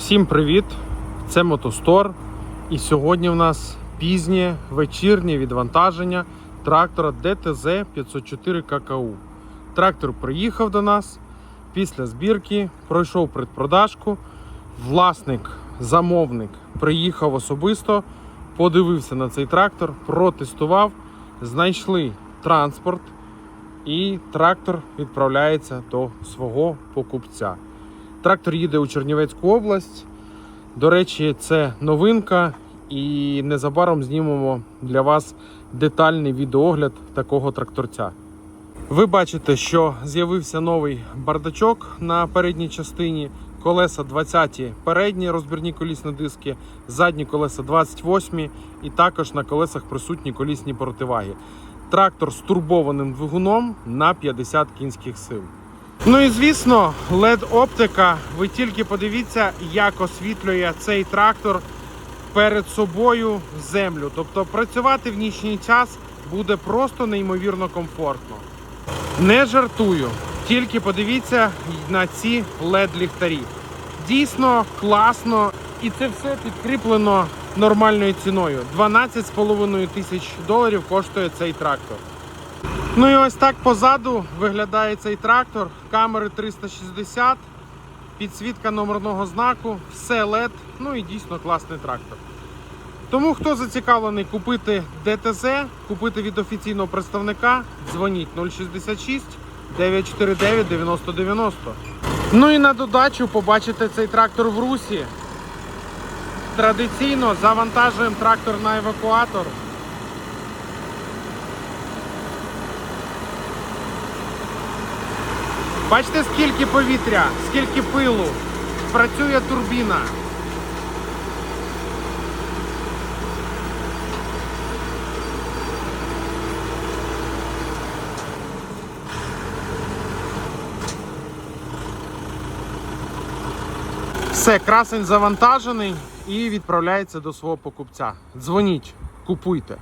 Всім привіт! Це Мотостор. І сьогодні в нас пізнє вечірнє відвантаження трактора ДТЗ 504 ККУ. Трактор приїхав до нас після збірки, пройшов предпродажку. Власник, замовник приїхав особисто, подивився на цей трактор, протестував, знайшли транспорт, і трактор відправляється до свого покупця. Трактор їде у Чернівецьку область. До речі, це новинка, і незабаром знімемо для вас детальний відеогляд такого тракторця. Ви бачите, що з'явився новий бардачок на передній частині. Колеса 20 передні розбірні колісні диски, задні колеса 28 і також на колесах присутні колісні противаги. Трактор з турбованим двигуном на 50 кінських сил. Ну і звісно, led оптика. Ви тільки подивіться, як освітлює цей трактор перед собою землю. Тобто працювати в нічний час буде просто неймовірно комфортно. Не жартую, тільки подивіться на ці led ліхтарі. Дійсно класно, і це все підкріплено нормальною ціною. 12,5 тисяч доларів коштує цей трактор. Ну і ось так позаду виглядає цей трактор. Камери 360, підсвітка номерного знаку, все LED, ну і дійсно класний трактор. Тому хто зацікавлений купити ДТЗ, купити від офіційного представника, дзвоніть 066 949 9090. Ну і на додачу побачите цей трактор в русі. Традиційно завантажуємо трактор на евакуатор. Бачите, скільки повітря, скільки пилу. Працює турбіна. Все, красень завантажений і відправляється до свого покупця. Дзвоніть, купуйте.